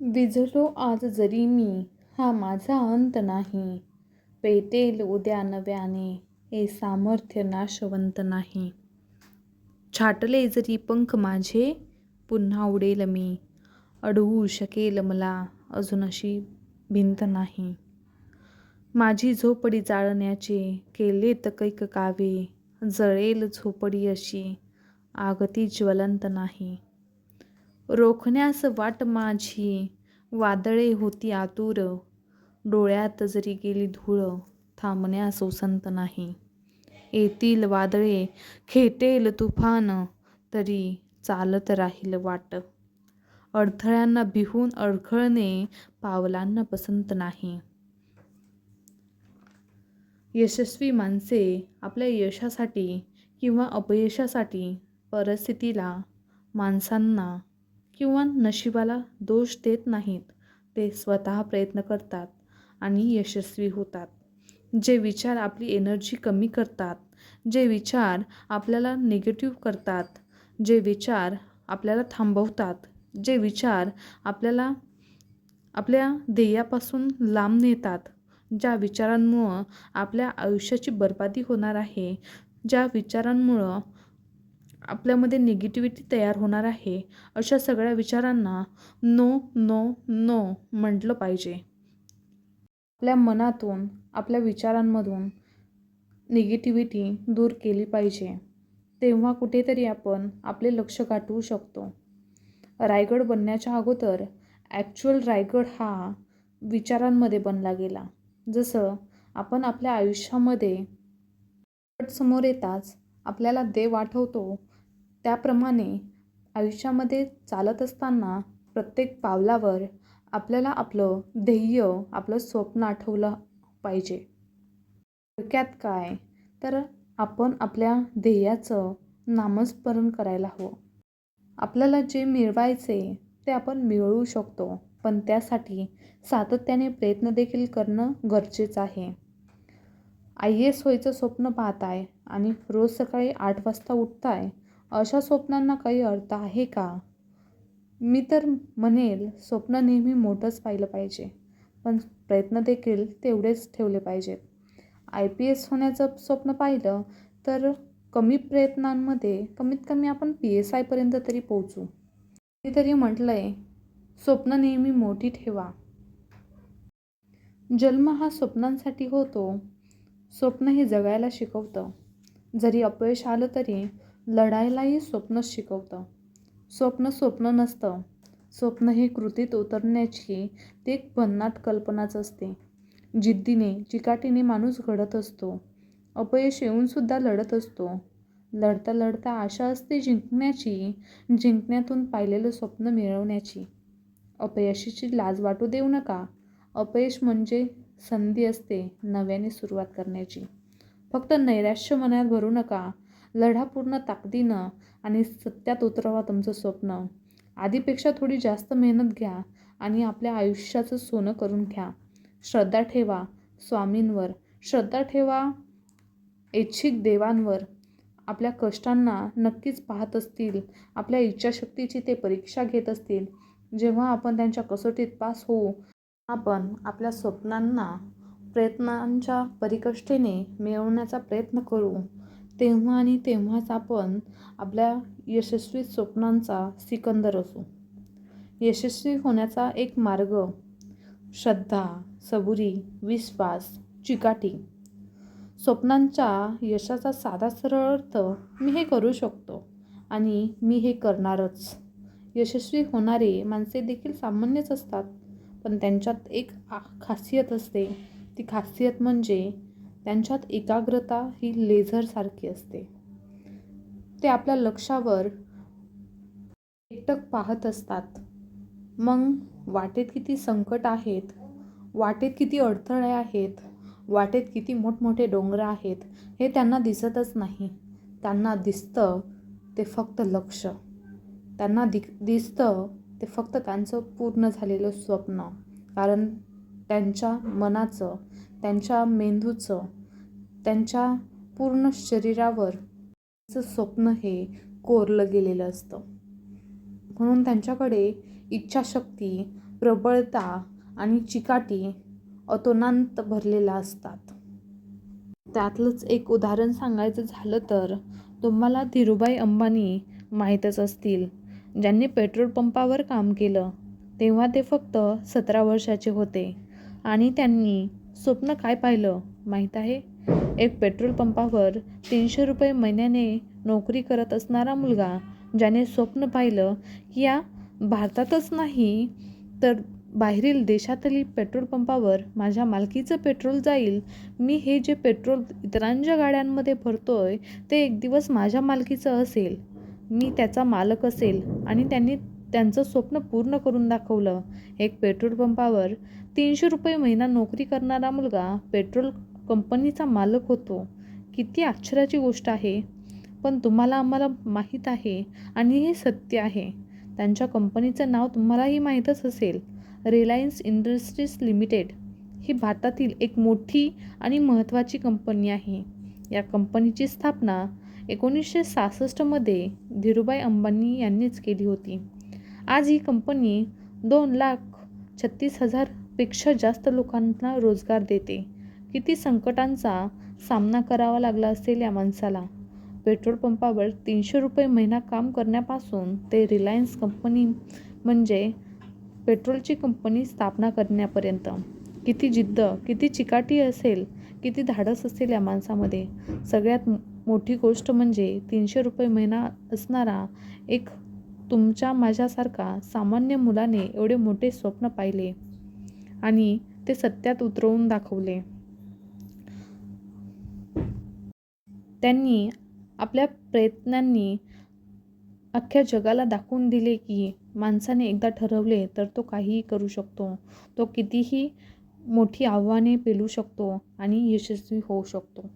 विझलो आज जरी मी हा माझा अंत नाही. पेटेल उद्या नव्याने हे सामर्थ्य नाशवंत नाही. छाटले जरी पंख माझे पुन्हा उडेल मी. अडवू शकेल मला अजून अशी भिंत नाही. माझी झोपडी जाळण्याचे केले तकैक कावे जळेल झोपडी अशी आगती ज्वलंत नाही. रोखण्यास वाट माझी. वादळे होती आतुर. डोळ्यात जरी गेली धूळ थांबण्यास ओसंत नाही. येतील वादळे खेटेल तुफान तरी चालत राहील वाट. अडथळ्यांना भिहून अडखळणे पावलांना पसंत नाही. यशस्वी माणसे आपल्या यशासाठी किंवा अपयशासाठी परिस्थितीला माणसांना किंवा नशिबाला दोष देत नाहीत. ते स्वतः प्रयत्न करतात आणि यशस्वी होतात. जे विचार आपली एनर्जी कमी करतात जे विचार आपल्याला निगेटिव्ह करतात जे विचार आपल्याला थांबवतात जे विचार आपल्याला आपल्या ध्येयापासून लांब नेतात ज्या विचारांमुळं आपल्या आयुष्याची बर्बादी होणार आहे ज्या विचारांमुळं आपल्यामध्ये निगेटिव्हिटी तयार होणार आहे अशा सगळ्या विचारांना नो नो नो म्हटलं पाहिजे. आपल्या मनातून आपल्या विचारांमधून निगेटिव्हिटी दूर केली पाहिजे. तेव्हा कुठेतरी आपण आपले लक्ष गाठवू शकतो. रायगड बनण्याच्या अगोदर ॲक्च्युअल रायगड हा विचारांमध्ये बनला गेला. जसं आपण आपल्या आयुष्यामध्ये समोर येताच आपल्याला देव आठवतो त्याप्रमाणे आयुष्यामध्ये चालत असताना प्रत्येक पावलावर आपल्याला आपलं ध्येय आपलं स्वप्न आठवलं पाहिजे. थोडक्यात काय? तर आपण आपल्या ध्येयाचं नामस्मरण करायला हवं. आपल्याला जे मिळवायचे ते आपण मिळवू शकतो पण त्यासाठी सातत्याने प्रयत्न देखील करणं गरजेचं आहे. आय एस व्हायचं स्वप्न पाहताय आणि रोज सकाळी आठ वाजता उठताय अशा स्वप्नांना काही अर्थ आहे का? मी तर म्हणेल स्वप्न नेहमी मोठंच पाहिलं पाहिजे पण प्रयत्न देखील तेवढेच ठेवले पाहिजेत. आय पी एस होण्याचं स्वप्न पाहिलं तर कमी प्रयत्नांमध्ये कमीत कमी आपण पी एस आयपर्यंत तरी पोचू तरी म्हटलं आहे स्वप्न नेहमी मोठी ठेवा. जन्म हा स्वप्नांसाठी होतो. स्वप्न हे जगायला शिकवतं. जरी अपयश आलं तरी लढायलाही स्वप्नच शिकवतं. स्वप्न स्वप्न नसतं. स्वप्न हे कृतीत उतरण्याची ती एक भन्नाट कल्पनाच असते. जिद्दीने चिकाटीने माणूस घडत असतो. अपयश येऊनसुद्धा लढत असतो. लढता लढता आशा असते जिंकण्याची जिंकण्यातून पाहिलेलं स्वप्न मिळवण्याची. अपयशाची लाज वाटू देऊ नका. अपयश म्हणजे संधी असते नव्याने सुरुवात करण्याची. फक्त नैराश्य मनात भरू नका. लढा पूर्ण ताकदीनं आणि सत्यात उतरवा तुमचं स्वप्न. आधीपेक्षा थोडी जास्त मेहनत घ्या आणि आपल्या आयुष्याचं सोनं करून घ्या. श्रद्धा ठेवा स्वामींवर. श्रद्धा ठेवा ऐच्छिक देवांवर. आपल्या कष्टांना नक्कीच पाहत असतील. आपल्या इच्छाशक्तीची ते परीक्षा घेत असतील. जेव्हा आपण त्यांच्या कसोटीत पास होऊ आपण आपल्या स्वप्नांना प्रयत्नांच्या परिकष्टेने मिळवण्याचा प्रयत्न करू. तेव्हा आणि तेव्हाच आपण आपल्या यशस्वी स्वप्नांचा सिकंदर असू. यशस्वी होण्याचा एक मार्ग श्रद्धा सबुरी विश्वास चिकाटी. स्वप्नांच्या यशाचा साधा सरळ अर्थ मी हे करू शकतो आणि मी हे करणारच. यशस्वी होणारे माणसे देखील सामान्यच असतात पण त्यांच्यात एक खासियत असते. ती खासियत म्हणजे त्यांच्यात एकाग्रता ही लेझरसारखी असते. ते आपल्या लक्षावर एकटक पाहत असतात. मग वाटेत किती संकट आहेत वाटेत किती अडथळे आहेत वाटेत किती मोठमोठे डोंगर आहेत हे त्यांना दिसतच नाही. त्यांना दिसतं ते फक्त लक्ष. त्यांना दि दिसतं ते फक्त त्यांचं पूर्ण झालेलं स्वप्न. कारण त्यांच्या मनाचं त्यांच्या मेंदूचं त्यांच्या पूर्ण शरीरावर स्वप्न हे कोरलं गेलेलं असतं. म्हणून त्यांच्याकडे इच्छाशक्ती प्रबळता आणि चिकाटी अतोनांत भरलेला असतात. त्यातलंच एक उदाहरण सांगायचं झालं तर तुम्हाला धीरूभाई अंबानी माहीतच असतील. ज्यांनी पेट्रोल पंपावर काम केलं तेव्हा ते फक्त सतरा वर्षाचे होते आणि त्यांनी स्वप्न काय पाहिलं माहीत आहे? एक पेट्रोल पंपावर तीनशे रुपये महिन्याने नोकरी करत असणारा मुलगा ज्याने स्वप्न पाहिलं की या भारतातच नाही तर बाहेरील देशातही पेट्रोल पंपावर माझ्या मालकीचं पेट्रोल जाईल. मी हे जे पेट्रोल इतरांच्या गाड्यांमध्ये भरतो आहे ते एक दिवस माझ्या मालकीचं असेल. मी त्याचा मालक असेल आणि त्यांनी त्यांचं स्वप्न पूर्ण करून दाखवलं. एक पेट्रोल पंपावर तीनशे रुपये महिना नोकरी करणारा मुलगा पेट्रोल कंपनीचा मालक होतो. किती आश्चर्याची गोष्ट आहे. पण तुम्हाला आम्हाला माहीत आहे आणि हे सत्य आहे. त्यांच्या कंपनीचं नाव तुम्हालाही माहीतच असेल. रिलायन्स इंडस्ट्रीज लिमिटेड ही भारतातील एक मोठी आणि महत्त्वाची कंपनी आहे. या कंपनीची स्थापना एकोणीसशे सहासष्टमध्ये धीरूभाई अंबानी यांनीच केली होती. आज ही कंपनी दोन लाख छत्तीस हजारपेक्षा जास्त लोकांना रोजगार देते. किती संकटांचा सामना करावा लागला असेल या माणसाला. पेट्रोल पंपावर तीनशे रुपये महिना काम करण्यापासून ते रिलायन्स कंपनी म्हणजे पेट्रोलची कंपनी स्थापना करण्यापर्यंत. किती जिद्द किती चिकाटी असेल किती धाडस असेल या माणसामध्ये. सगळ्यात मोठी गोष्ट म्हणजे तीनशे रुपये महिना असणारा एक तुमच्या माझ्यासारखा सामान्य मुलाने एवढे मोठे स्वप्न पाहिले आणि ते सत्यात उतरवून दाखवले. त्यांनी आपल्या प्रयत्नांनी अख्ख्या जगाला दाखवून दिले की माणसाने एकदा ठरवले तर तो काहीही करू शकतो. तो कितीही मोठी आव्हाने पेलू शकतो आणि यशस्वी होऊ शकतो.